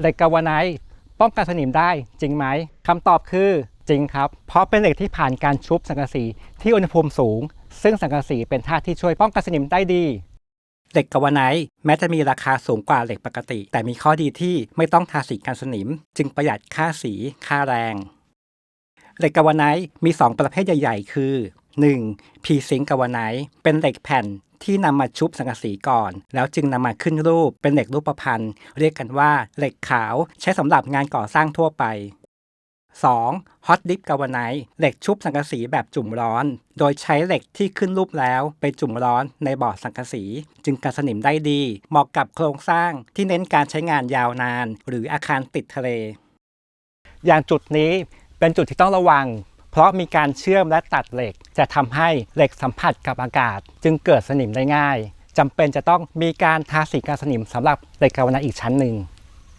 เหล็กกาวาไนท์ป้องกันสนิมได้จริงไหมคำตอบคือจริงครับ เพราะเป็นเหล็กที่ผ่านการชุบสังกะสีที่อุณหภูมิสูง ซึ่งสังกะสีเป็นธาตุที่ช่วยป้องกันสนิมได้ดี เหล็กกาวาไนท์แม้จะมีราคาสูงกว่าเหล็กปกติ แต่มีข้อดีที่ไม่ต้องทาสีกันสนิม จึงประหยัดค่าสีค่าแรง เหล็กกาวาไนท์มี 2 ประเภทใหญ่ ๆ คือ 1. พีซิงกาวาไนท์เป็นเหล็กแผ่นที่นำมาชุบสังกะสีก่อน แล้วจึงนำมาขึ้นรูปเป็นเหล็กรูปพรรณเรียกกันว่าเหล็กขาวใช้สำหรับงานก่อสร้างทั่วไป 2. Hot Dip Galvanite เหล็กชุบสังกะสีแบบจุ่มร้อน โดยใช้เหล็กที่ขึ้นรูปแล้วไปจุ่มร้อนในบ่อสังกะสี จึงกันสนิมได้ดี เหมาะกับโครงสร้างที่เน้นการใช้งานยาวนาน หรืออาคารติดทะเล อย่างจุดนี้เป็นจุดที่ต้องระวัง เพราะมีการเชื่อมและตัดเหล็ก จะทำให้เหล็กสัมผัสกับอากาศ จึงเกิดสนิมได้ง่ายจำเป็นจะต้องมีการทาสีกันสนิมสำหรับเหล็กกาวนาอีกชั้นหนึ่ง